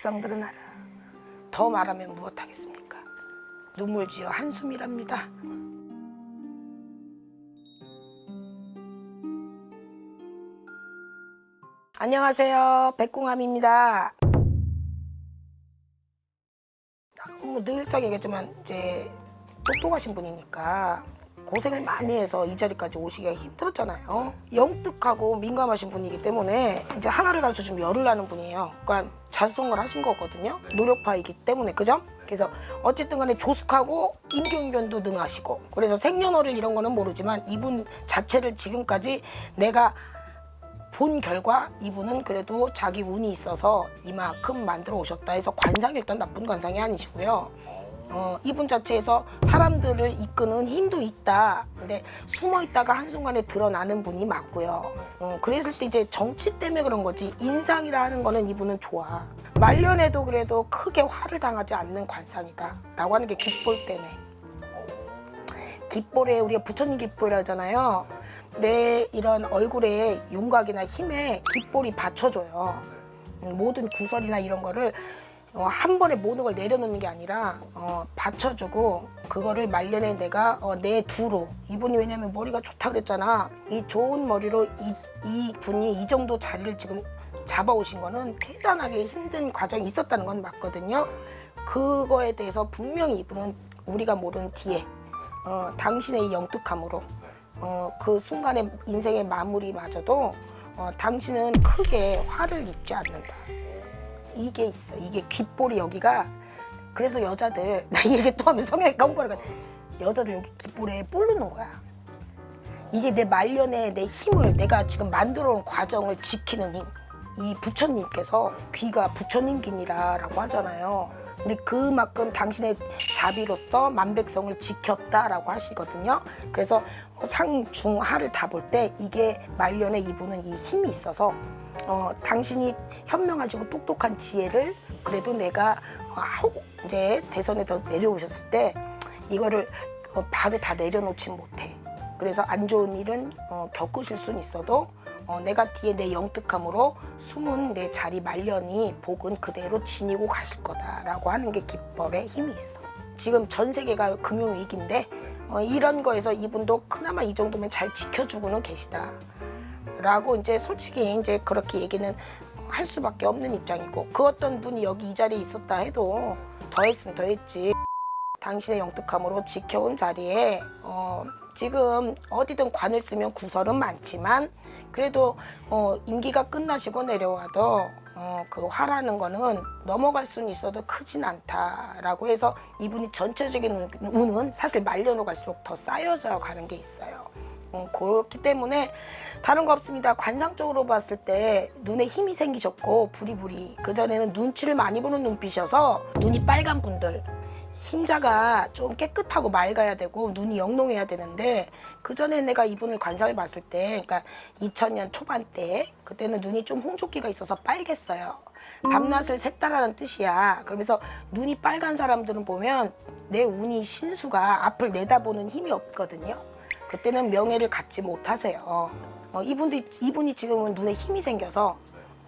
백성들은 알아. 더 말하면 무엇하겠습니까? 눈물 지어 한숨이랍니다. 안녕하세요. 백궁함입니다. 뭐 늘상 얘기했지만 이제 똑똑하신 분이니까 고생을 많이 해서 이 자리까지 오시기가 힘들었잖아요. 영특하고 민감하신 분이기 때문에 이제 하나를 가르쳐 주면 열을 나는 분이에요. 그러니까 자수성을 하신 거거든요. 노력파이기 때문에 그죠? 그래서 어쨌든 간에 조숙하고 임경변도 능하시고 그래서 생년월일 이런 거는 모르지만 이분 자체를 지금까지 내가 본 결과 이분은 그래도 자기 운이 있어서 이만큼 만들어 오셨다 해서 관상이 일단 나쁜 관상이 아니시고요. 어, 이분 자체에서 사람들을 이끄는 힘도 있다. 근데 숨어 있다가 한순간에 드러나는 분이 맞고요. 어, 그랬을 때 이제 정치 때문에 그런 거지 인상이라 하는 거는 이분은 좋아. 말년에도 그래도 크게 화를 당하지 않는 관상이다. 라고 하는 게 깃볼 때문에. 깃볼에 우리가 부처님 깃볼이라 하잖아요. 내 이런 얼굴에 윤곽이나 힘에 깃볼이 받쳐줘요. 음, 모든 구설이나 이런 거를 어, 한 번에 모든 걸 내려놓는 게 아니라 어, 받쳐주고 그거를 말년에 내가 어, 내 두로 이분이 왜냐면 머리가 좋다 그랬잖아. 이 좋은 머리로 이, 이 분이 이 정도 자리를 지금 잡아오신 거는 대단하게 힘든 과정이 있었다는 건 맞거든요. 그거에 대해서 분명히 이분은 우리가 모르는 뒤에 어, 당신의 이 영특함으로 어, 그 순간의 인생의 마무리마저도 어, 당신은 크게 화를 입지 않는다. 이게 있어. 이게 귓볼이 여기가 그래서 여자들 나 이 얘기 또 하면 성형외 공부를 가 여자들 여기 귓볼에 볼 넣는 거야. 이게 내 말년에 내 힘을 내가 지금 만들어 온 과정을 지키는 힘. 이 부처님께서 귀가 부처님 귀니라라고 하잖아요. 근데 그만큼 당신의 자비로서 만백성을 지켰다라고 하시거든요. 그래서 상중하를 다 볼 때 이게 말년에 이분은 이 힘이 있어서 어, 당신이 현명하시고 똑똑한 지혜를 그래도 내가 어, 이제 대선에서 내려오셨을 때 이거를 어, 바로 다 내려놓지 못해. 그래서 안 좋은 일은 어, 겪으실 수는 있어도 어, 내가 뒤에 내 영특함으로 숨은 내 자리 말년이 복은 그대로 지니고 가실 거다라고 하는 게 깃벌의 힘이 있어. 지금 전 세계가 금융 위기인데 어, 이런 거에서 이분도 그나마 이 정도면 잘 지켜주고는 계시다. 라고 이제 솔직히 이제 그렇게 얘기는 할 수밖에 없는 입장이고 그 어떤 분이 여기 이 자리에 있었다 해도 더 했으면 더 했지. 당신의 영특함으로 지켜온 자리에 어, 지금 어디든 관을 쓰면 구설은 많지만 그래도 어, 임기가 끝나시고 내려와도 어, 그 화라는 거는 넘어갈 수는 있어도 크진 않다라고 해서 이분이 전체적인 운- 운은 사실 말년으로 갈수록 더 쌓여져 가는 게 있어요. 어, 그렇기 때문에 다른 거 없습니다. 관상적으로 봤을 때 눈에 힘이 생기셨고 부리부리 그 전에는 눈치를 많이 보는 눈빛이어서 눈이 빨간 분들 흰자가 좀 깨끗하고 맑아야 되고 눈이 영롱해야 되는데 그 전에 내가 이분을 관상을 봤을 때 그러니까 2000년 초반 때 그때는 눈이 좀 홍조기가 있어서 빨갰어요. 밤낮을 샜다라는 뜻이야. 그러면서 눈이 빨간 사람들은 보면 내 운이 신수가 앞을 내다보는 힘이 없거든요. 그때는 명예를 갖지 못하세요. 어, 이분도 이분이 지금은 눈에 힘이 생겨서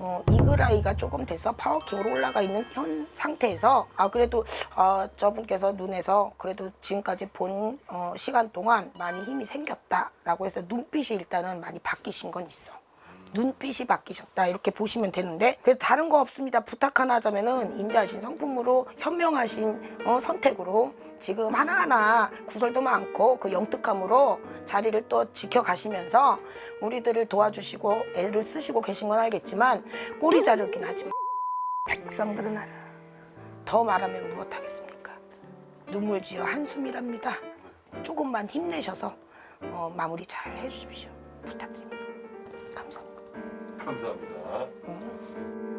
어, 이글아이가 조금 돼서 파워킹으로 올라가 있는 현 상태에서 아 그래도 어, 저분께서 눈에서 그래도 지금까지 본 어, 시간 동안 많이 힘이 생겼다라고 해서 눈빛이 일단은 많이 바뀌신 건 있어. 눈빛이 바뀌셨다. 이렇게 보시면 되는데 그래서 다른 거 없습니다. 부탁 하나 하자면은 인자하신 성품으로 현명하신 어, 선택으로 지금 하나하나 구설도 많고 그 영특함으로 자리를 또 지켜가시면서 우리들을 도와주시고 애를 쓰시고 계신 건 알겠지만 꼬리 자르긴 하지만 백성들은 알아 더 말하면 무엇하겠습니까? 눈물 지어 한숨이랍니다. 조금만 힘내셔서 어, 마무리 잘 해주십시오. 부탁드립니다 감사합니다.